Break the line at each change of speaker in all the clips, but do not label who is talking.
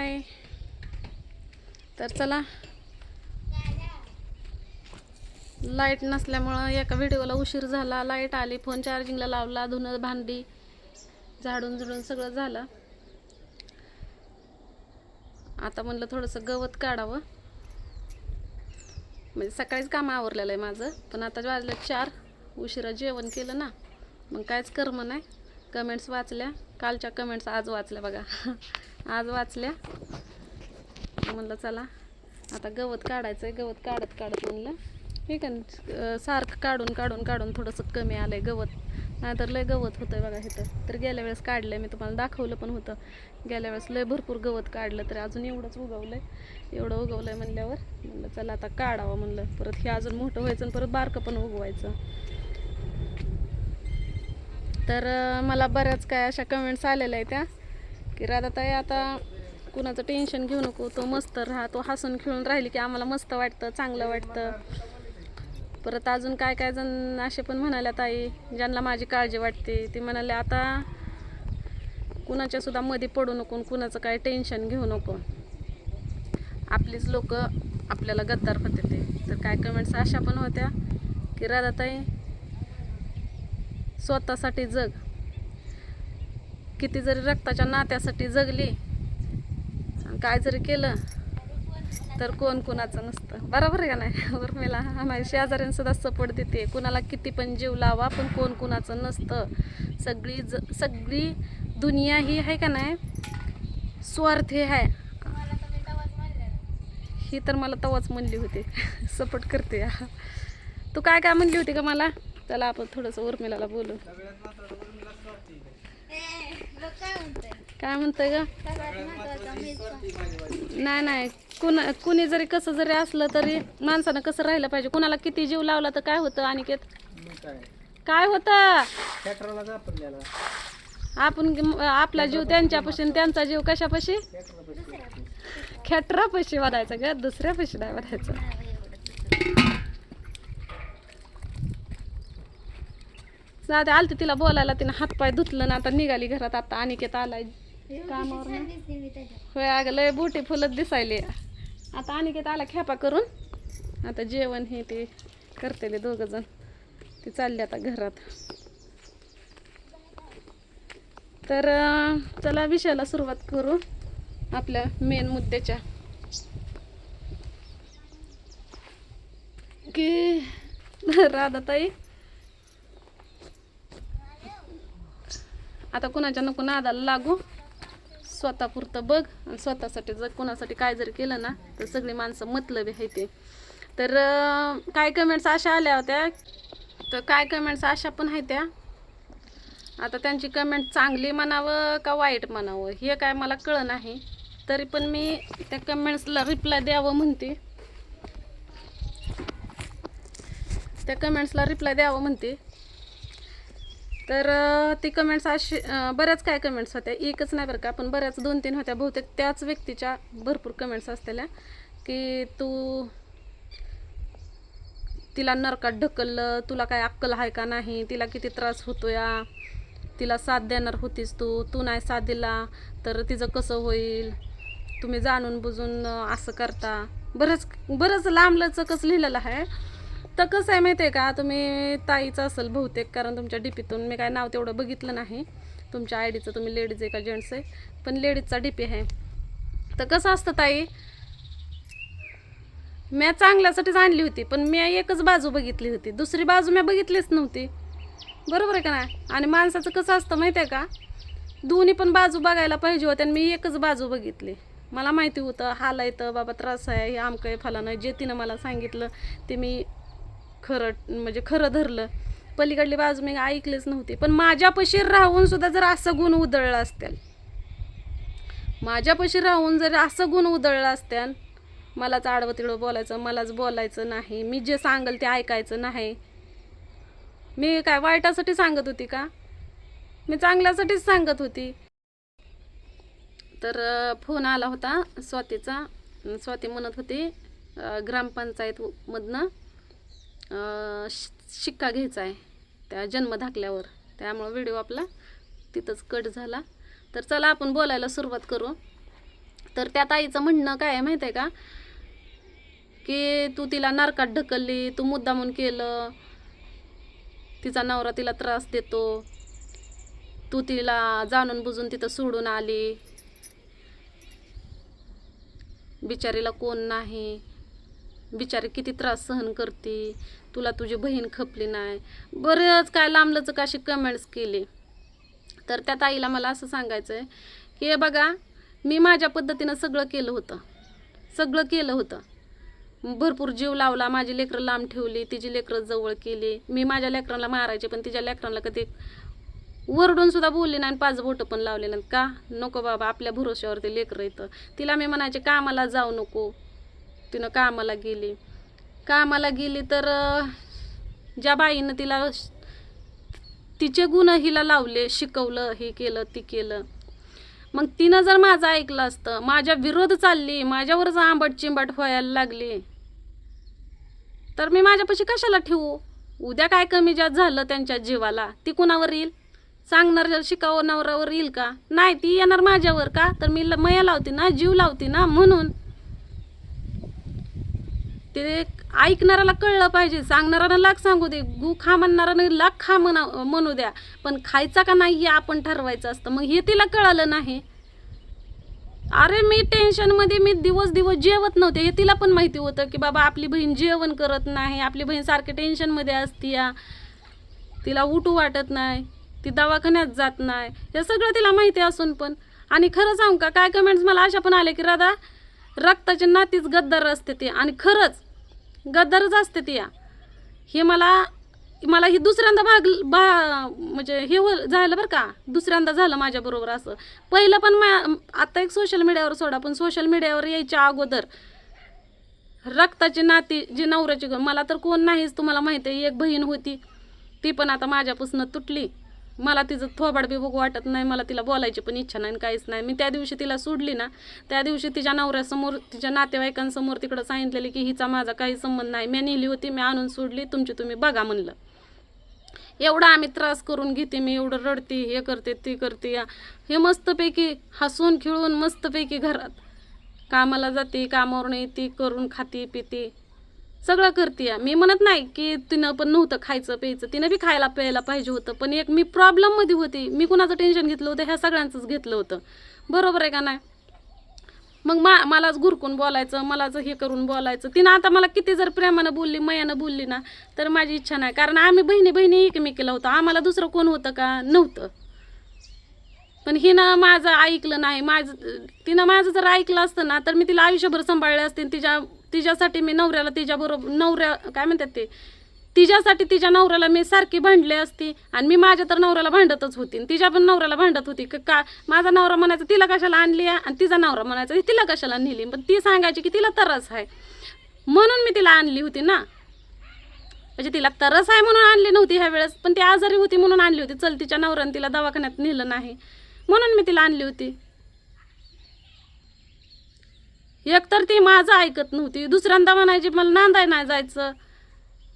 Bye तर चला. Light नसल्यामुळं एका व्हिडिओला उशीर झाला. लाइट आली फोन चार्जिंगला लावला धुणं भांडी झाडून झुडून सगळं झालं. आता म्हणलं थोडंसं गवत काढावं. म्हणजे सकाळीच काम आवरलेलं आहे माझं. पण आता वाजलं चार. उशिरा जेवण केलं ना. मग कायच कर्म नाही. कमेंट्स वाचल्या. कालच्या कमेंट्स आज वाचल्या बघा. आज वाचल्या. म्हणलं चला आता गवत काढायचं आहे गवत काढत काढत म्हणलं. ठीक आहे सारखं काढून काढून काढून थोडंसं कमी आलं आहे गवत. नाहीतर लय गवत होतं आहे बघा इथं. तर गेल्या वेळेस काढलं मी तुम्हाला दाखवलं पण होतं. गेल्या वेळेस लय भरपूर गवत काढलं तर अजून एवढंच उगवलं आहे एवढं उगवलं आहे म्हणल्यावर म्हणलं चला आता काढावं म्हणलं. परत हे अजून मोठं व्हायचं आणि परत बारकं पण उगवायचं. तर मला बऱ्याच काय अशा कमेंट्स आलेल्या आहेत त्या की राधाताई आता कुणाचं टेन्शन घेऊ नको. तो मस्त राहा तो हसून खेळून राहिली की आम्हाला मस्त वाटतं चांगलं वाटतं. परत अजून काय काय जण असे पण म्हणाल्या ताई ज्यांना माझी काळजी वाटते ते म्हणाले आता कुणाच्यासुद्धा मध्ये पडू नको आणि कुणाचं काय टेन्शन घेऊ नको. आपलीच लोक आपल्याला गद्दार होते ते. तर काय कमेंट्स अशा पण होत्या की राधाताई स्वतःसाठी जग. किती जरी रक्ताच्या नात्यासाठी जगली आणि काय जरी केलं तर कोण कुणाचं नसतं. बरोबर आहे का नाही? उर्मिला आम्हाला शेजाऱ्यांनी सुद्धा सपोर्ट देते. कुणाला किती पण जीव लावा पण कोण कुणाचं नसतं. सगळी ज सगळी दुनिया ही आहे का नाही? स्वार्थी आहे. ही तर मला तवाच म्हणली होती. सपोर्ट करते. तू काय काय म्हणली होती का मला? चला आपण थोडंसं उर्मिलाला बोलू. काय म्हणतंय ग? नाही नाही. कुणा कुणी जरी कसं जरी असलं तरी माणसानं कसं राहिलं पाहिजे. कुणाला किती जीव लावला तर काय होतं अनिकेत? काय होतं? आपण आपला जीव त्यांच्यापाशी त्यांचा जीव कशापाशी? खेटरापाशी वाढायचा ग दुसऱ्यापाशी नाही वाढायचं. साधे आलते तिला बोलायला तिनं हातपाय धुतलं ना आता निघाली घरात. आता अनिकेत आलाय कामावर होय अगं लय बोटी फुलत दिसायले. आता अनिकेत आला खेपा करून. आता जेवण हे ते करतेले दोघं जण ते चालले आता घरात. तर चला विषयाला सुरुवात करू आपल्या मेन मुद्द्याच्या. की राधाताई आता कुणाच्या नको नादाला लागू? स्वतःपुरतं बघ. आणि स्वतःसाठी जर कोणासाठी काय जरी केलं ना तर सगळी माणसं मतलबी आहे ते. तर काय कमेंट्स अशा आल्या होत्या? तर काय कमेंट्स अशा पण आहेत त्या आता त्यांची कमेंट चांगली म्हणावं का वाईट म्हणावं हे काय मला कळ नाही तरी पण मी त्या कमेंट्सला रिप्लाय द्यावं म्हणते. त्या कमेंट्सला रिप्लाय द्यावं म्हणते. तर ती कमेंट्स अशी बऱ्याच काय कमेंट्स होत्या. एकच नाही बरं का पण बऱ्याच दोन तीन होत्या बहुतेक. त्याच व्यक्तीच्या भरपूर कमेंट्स असलेल्या की तू तिला नरकात ढकललं तुला काय अक्कल आहे का नाही तिला किती त्रास होतो या तिला साथ देणार होतीस तू तू नाही साथ दिला तर तिचं कसं होईल तुम्ही जाणून बुजून असं करता. बरंच बरंच लांबलचकच लिहिलेलं आहे. तर कसं आहे माहिती आहे का? तुम्ही ताईचं असेल बहुतेक कारण तुमच्या डीपीतून मी काय नाव तेवढं बघितलं नाही. तुमच्या आय डीचं तुम्ही लेडीज आहे का जेंट्स आहे? पण लेडीजचा डीपी आहे. तर कसं असतं ताई? म्या चांगल्यासाठीच आणली होती पण मी एकच बाजू बघितली होती. दुसरी बाजू मी बघितलीच नव्हती. बरोबर आहे का नाही? आणि माणसाचं कसं असतं माहिती आहे का? दोन्ही पण बाजू बघायला पाहिजे होत्या आणि मी एकच बाजू बघितली. मला माहिती होतं हाल येतं बाबा त्रास आहे हे आमकं आहे फलानं जे तिनं मला सांगितलं ते मी खरं म्हणजे खरं धरलं. पलीकडली बाजू मी ऐकलीच नव्हती. पण माझ्यापाशी राहून सुद्धा जर असं गुण उधळलं असत्याल माझ्यापाशी राहून जर असं गुण उधळलं असत्यान मलाच आडवं तिडवं बोलायचं मलाच बोलायचं नाही. मी जे सांगल ते ऐकायचं नाही. मी काय वाईटासाठी सांगत होती का? मी चांगल्यासाठीच सांगत होती. तर फोन आला होता स्वातीचा. स्वाती म्हणत होती ग्रामपंचायतमधनं शिक्का घ्यायचा आहे. त्या जन्म धाकल्यावर. त्यामुळं व्हिडिओ आपला तिथंच कट झाला. तर चला आपण बोलायला सुरुवात करू. तर त्या ताईचं म्हणणं काय आहे माहिती आहे का? की तू तिला नारकात ढकलली तू मुद्दामून केलं. तिचा नवरा तिला त्रास देतो. तू तिला जाणून बुजून तिथं सोडून आली. बिचारीला कोण नाही. बिचारी किती त्रास सहन करते तुला तुझी बहीण खपली नाही. बरंच काय लांबलंच अशी कमेंट्स केली. तर त्या ताईला मला असं सांगायचं आहे की हे बघा मी माझ्या पद्धतीनं सगळं केलं होतं. सगळं केलं होतं. भरपूर जीव लावला माझी लेकरं लांब ठेवली तिची लेकरं जवळ केली. मी माझ्या लेकरांना मारायचे पण तिच्या लेकरांना कधी वरडून सुद्धा नाही आणि पाच बोटं पण लावले नाहीत का? नको बाबा आपल्या भरोश्यावरती लेकरं येतं. तिला मी म्हणायचे कामाला जाऊ नको. तिनं कामाला गेली. कामाला गेली तर ज्या बाईनं तिला तिचे गुण हिला लावले शिकवलं हे केलं ती केलं. मग तिनं जर माझं ऐकलं असतं माझ्या विरोध चालली माझ्यावरच आंबट चिंबट व्हायला लागली तर मी माझ्यापाशी कशाला ठेवू? उद्या काय कमी जास्त झालं त्यांच्या जीवाला? ती कुणावर येईल? सांगणार शिकवणावर येईल का? नाही ती येणार माझ्यावर का? तर मी ल- मया लावते ना जीव लावते ना म्हणून. ते ऐकणाऱ्याला कळलं पाहिजे सांगणाऱ्याला लाख सांगू दे गु खा म्हणणाऱ्याने लाख खा म्हणा म्हणू द्या. पण खायचा का नाही हे आपण ठरवायचं असतं. मग हे तिला कळालं नाही. अरे मी टेन्शनमध्ये मी दिवस दिवस जेवत नव्हते. हे तिला पण माहिती होतं की बाबा आपली बहीण जेवण करत नाही. आपली बहीण सारखी टेन्शनमध्ये असतीया. तिला उठू वाटत नाही. ती दवाखान्यात जात नाही. हे सगळं तिला माहिती असून पण. आणि खरं सांगू का काय कमेंट्स मला अशा पण आले की राधा रक्ताची नातीच गद्दार असते ती आणि खरंच गद्दारच असते ती या. हे मला मला ही दुसऱ्यांदा भाग बा म्हणजे हे हो झालं बरं का. दुसऱ्यांदा झालं माझ्याबरोबर असं. पहिलं पण मा आत्ता एक सोशल मीडियावर सोडा पण सोशल मीडियावर यायच्या अगोदर रक्ताची नाती जी नवऱ्याची ग- मला तर कोण नाहीच तुम्हाला माहिती आहे एक बहीण होती ती पण आता माझ्यापासून तुटली. मला तिचं थोबाड बी बघू वाटत नाही मला तिला बोलायची पण इच्छा नाही आणि काहीच नाही. मी त्या दिवशी तिला सोडली ना त्या दिवशी तिच्या नवऱ्यासमोर तिच्या नातेवाईकांसमोर तिकडं सांगितलेली की हिचा माझा काही संबंध नाही. मी नेली होती मी आणून सोडली तुमची तुम्ही बघा म्हणलं. एवढा आम्ही त्रास करून घेते मी एवढं रडते हे करते ती करते. या हे मस्तपैकी हसून खेळून मस्तपैकी घरात कामाला जाते कामावरून येते करून खाते पिते. सगळं करते मी म्हणत नाही की तिनं पण नव्हतं खायचं प्यायचं. तिनं बी खायला प्यायला पाहिजे होतं. पण एक मी प्रॉब्लेममध्ये होती. मी कुणाचं टेन्शन घेतलं होतं ह्या सगळ्यांचंच घेतलं होतं. बरोबर आहे का नाही? मग मा मलाच गुरकून बोलायचं मलाच हे करून बोलायचं. तिनं आता मला किती जर प्रेमानं बोलली मयानं बोलली ना तर माझी इच्छा नाही. कारण आम्ही बहिणी बहिणी एकमेकीला होतो. आम्हाला दुसरं कोण होतं का? नव्हतं. पण हिनं माझं ऐकलं नाही. माझं तिनं माझं जर ऐकलं असतं ना तर मी तिला आयुष्यभर सांभाळले असते तिच्या तिच्यासाठी मी नवऱ्याला तिच्याबरोबर नवऱ्या काय म्हणतात ते? तिच्यासाठी तिच्या नवऱ्याला मी सारखी भांडले असती आणि मी माझ्या तर नवऱ्याला भांडतच होती तिच्या पण नवऱ्याला भांडत होती. का माझा नवरा म्हणायचा तिला कशाला आणली आहे? आणि तिचा नवरा म्हणायचा तिला कशाला नेली? पण ती सांगायची की तिला तरस आहे. म्हणून मी तिला आणली होती ना. म्हणजे तिला तरस आहे म्हणून आणली नव्हती ह्या वेळेस पण ती आजारी होती म्हणून आणली होती. चल तिच्या नवऱ्याने तिला दवाखान्यात नेलं नाही. म्हणून मी तिला आणली होती. एकतर ती माझं ऐकत नव्हती. दुसऱ्यांदा म्हणायची मला नांदाय नाही जायचं.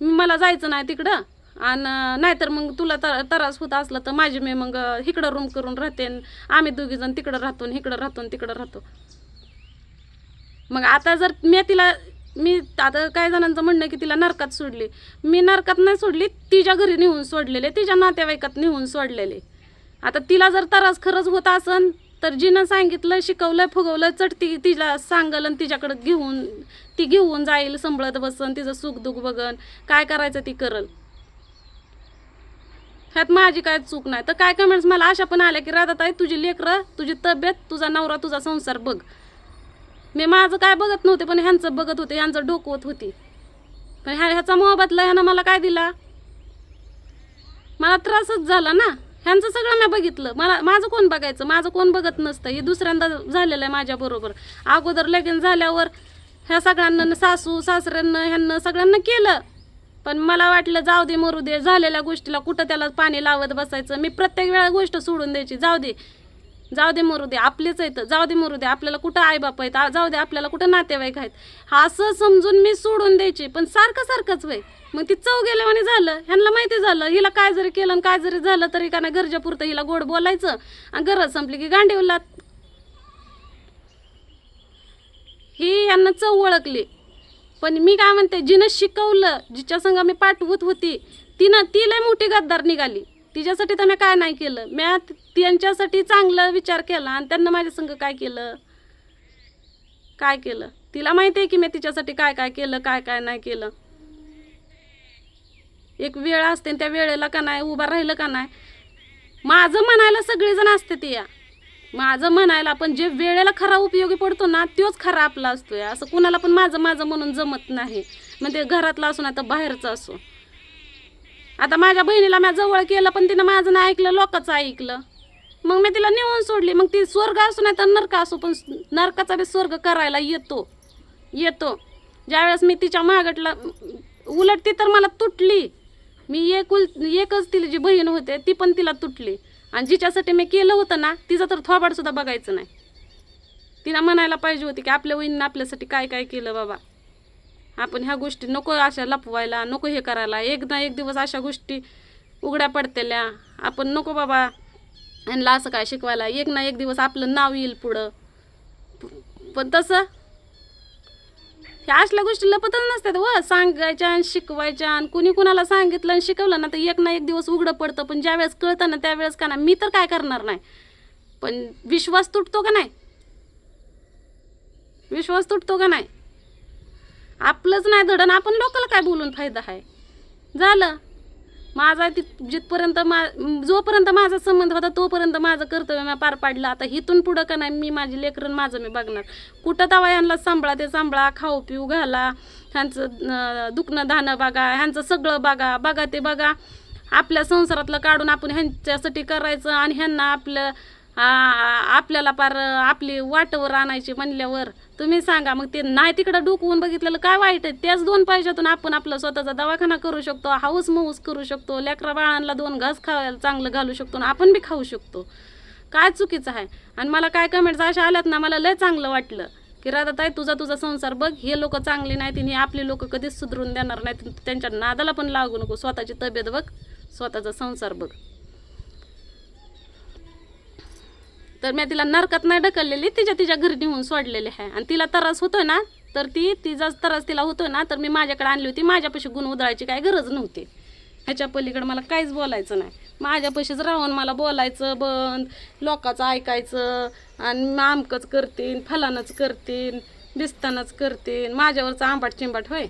मला जायचं नाही तिकडं. आणि नाहीतर मग तुला तर त्रास होत असला तर माझी मी मग इकडं रूम करून राहते. आम्ही दोघीजण तिकडं राहतो इकडं राहतो आणि तिकडं राहतो. मग आता जर मी तिला मी आता काही जणांचं म्हणणं की तिला नरकात सोडली. मी नरकात नाही सोडली तिच्या घरी नेऊन सोडलेले तिच्या नातेवाईकात नेऊन सोडलेले. आता तिला जर त्रास खरंच होत असन तर जिनं सांगितलं शिकवलं फुगवलं चटती तिला सांगल आणि तिच्याकडं घेऊन ती घेऊन जाईल संभळत बसन तिचं सुख दुःख बघन. काय करायचं ती करल. ह्यात माझी काय चूक नाही. तर काय कमेंट्स मला अशा पण आल्या की राधाताई तुझी लेकरं तुझी तब्येत तुझा नवरा तुझा संसार बघ. मी माझं काय बघत नव्हते पण ह्यांचं बघत होते ह्यांचं डोकवत होती. पण ह्या ह्याचा मोहबतला ह्यानं मला काय दिला? मला त्रासच झाला ना. ह्यांचं सगळं मी बघितलं. मला माझं कोण बघायचं? माझं कोण बघत नसतं. हे दुसऱ्यांदा झालेलं आहे माझ्याबरोबर अगोदर लगीन झाल्यावर ह्या सगळ्यांना सासू सासऱ्यांना ह्यांना सगळ्यांना केलं. पण मला वाटलं जाऊ दे मरू दे. झालेल्या गोष्टीला कुठं त्याला पाणी लावत बसायचं? मी प्रत्येक वेळा गोष्ट सोडून द्यायची. जाऊ दे. जाऊ दे मरू दे आपलेच आहेत. जाऊ दे मरू दे आपल्याला कुठं आईबाप आहेत? जाऊ दे आपल्याला कुठं नातेवाईक आहेत? असं समजून मी सोडून द्यायची पण सारखं सारखंच वय मग ती चव गेल्यावाने झालं ह्यांना माहिती झालं हिला काय जरी केलं आणि काय जरी झालं तरी का नाही गरजेपुरतं हिला गोड बोलायचं आणि गरज संपली की गांडीवला ही यांना चव ओळखली. पण मी काय म्हणते जिनं शिकवलं जिच्या संग मी पाठवत होती तिनं ती लय मोठी गद्दार निघाली. तिच्यासाठी तर मी काय नाही केलं. मी त्यांच्यासाठी चांगला विचार केला आणि त्यांना माझ्या संग काय केलं? काय केलं? तिला माहिती आहे की मी तिच्यासाठी काय काय केलं काय काय नाही केलं. एक वेळ असते आणि त्या वेळेला का नाही उभा राहिलं का नाही? माझं म्हणायला सगळेजण असते ते या. माझं म्हणायला पण जे वेळेला खरा उपयोगी पडतो ना तोच खरा आपला असतो या असं कुणाला पण माझं माझं म्हणून जमत नाही. म्हणजे मग ते घरातलं असो ना तर बाहेरचं असो. आता माझ्या बहिणीला मी जवळ केलं पण तिनं माझं नाही ऐकलं लोकच ऐकलं. मग मी तिला नेऊन सोडली. मग ती स्वर्ग असो नाही तर नरक असो पण नरकाचा बी स्वर्ग करायला येतो. येतो. ज्यावेळेस मी तिच्या मागटला उलट ती तर मला तुटली. मी एक उल एकच तिला जी बहीण होते ती पण तिला तुटली. आणि जिच्यासाठी मी केलं होतं ना तिचं तर थोबाडसुद्धा बघायचं नाही. तिला म्हणायला पाहिजे होती की आपल्या वहिनीनं आपल्यासाठी काय काय केलं बाबा. आपण ह्या गोष्टी नको अशा लपवायला नको हे करायला. एक ना एक दिवस अशा गोष्टी उघड्या पडतेल्या. आपण नको बाबा यांना असं काय शिकवायला. एक ना एक दिवस आपलं नाव येईल पुढं. पण तसं ह्या असल्या गोष्टी लपतच नसतात व. सांगायच्या आणि शिकवायच्या आणि कुणी कुणाला सांगितलं आणि शिकवलं ना तर एक ना एक दिवस उघडं पडतं. पण ज्यावेळेस कळतं ना त्यावेळेस का ना मी तर काय करणार नाही. पण विश्वास तुटतो का नाही? विश्वास तुटतो का नाही? आपलंच नाही धडण आपण लोकल काय बोलून फायदा आहे? झालं. माझा ति जिथपर्यंत मा जोपर्यंत माझा संबंध होता तोपर्यंत माझं कर्तव्य मी पार पाडलं. आता इथून पुढं का नाही मी माझी लेकरं माझं मी बघणार. कुठं तवा यांना सांभाळा ते सांभाळा खाऊ पिऊ घाला. ह्यांचं दुखणं धानं बघा ह्यांचं सगळं बघा बघा ते बघा. आपल्या संसारातलं काढून आपण ह्यांच्यासाठी करायचं आणि ह्यांना आपलं आपल्याला पार आपली वाटवर आणायची म्हणल्यावर तुम्ही सांगा मग ते नाही तिकडं डुकवून बघितलेलं काय वाईट आहे? त्याच दोन पैशातून आपण आपला स्वतःचा दवाखाना करू शकतो हाऊस मऊस करू शकतो लेकरा बाळांना दोन घास खायला चांगलं घालू शकतो आणि आपण बी खाऊ शकतो. काय चुकीचं आहे? आणि मला काय कमेंट्स अशा आल्यात ना मला लय चांगलं वाटलं. की राधाताई तुझा तुझा संसार बघ हे लोक चांगले नाहीत आणि हे आपले लोक कधीच सुधरून देणार नाहीत त्यांच्या नादाला पण लागू नको. स्वतःची तब्येत बघ स्वतःचा संसार बघ. तर मी तिला नरकात नाही ढकललेली तिच्या तिच्या घरी नेऊन सोडलेली आहे. आणि तिला त्रास होतोय ना तर ती तिचा त्रास तिला होतोय ना तर मी माझ्याकडे आणली होती. माझ्यापाशी गुण उधळायची काय गरज नव्हती. ह्याच्या पलीकडे मला काहीच बोलायचं नाही. माझ्यापाशीच राहून मला बोलायचं बंद लोकांचं ऐकायचं आणि आमकंच करतीन फलानंच करतीन दिसतानाच करतीन माझ्यावरचं आंबाट चिंबाट होय.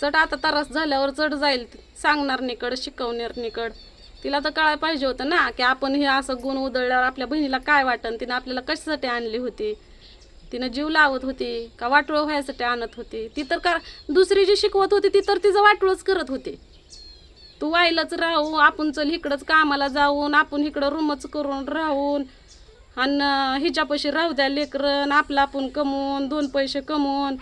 चढ आता त्रास झाल्यावर चढ जाईल. सांगणार निकड शिकवणार निकड. तिला तर कळायला पाहिजे होतं ना की आपण हे असं गुण उधळल्यावर आपल्या बहिणीला काय वाटन? तिनं आपल्याला कशासाठी आणली होती? तिनं जीव लावत होती का वाटोळ व्हायसाठी आणत होती? ती तर का दुसरी जी शिकवत होती ती तर तिचं वाटोळच करत होती. तू वाईलाच राहू आपण चल इकडंच कामाला जाऊन आपण इकडं रूमच करून राहून आणि हिच्यापाशी राहू द्या लेकरं आपलं आपण कमवून दोन पैसे कमवून.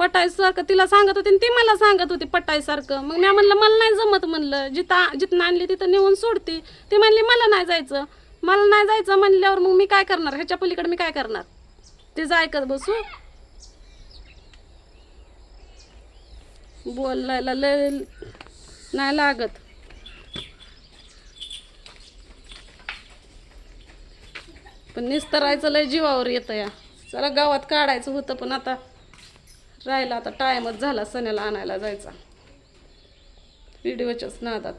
पटायसारखं तिला सांगत होती आणि ती मला सांगत होती पटायसारखं मग मी म्हणलं मला नाही जमत म्हणलं. जिथं जिथं आणली तिथं नेऊन सोडते. ती म्हणली मला नाही जायचं. मला नाही जायचं म्हणल्यावर मग मी काय करणार? ह्याच्या पलीकडे मी काय करणार? तिचं ऐकत बसू. बोलायला लय नाही लागत. पण निस्तरायचं लय जीवावर येतं या. चला गावात काढायचं होतं पण आता राहिला आता टायमच झाला सण्याला आणायला जायचा. व्हिडिओच्याच नादात.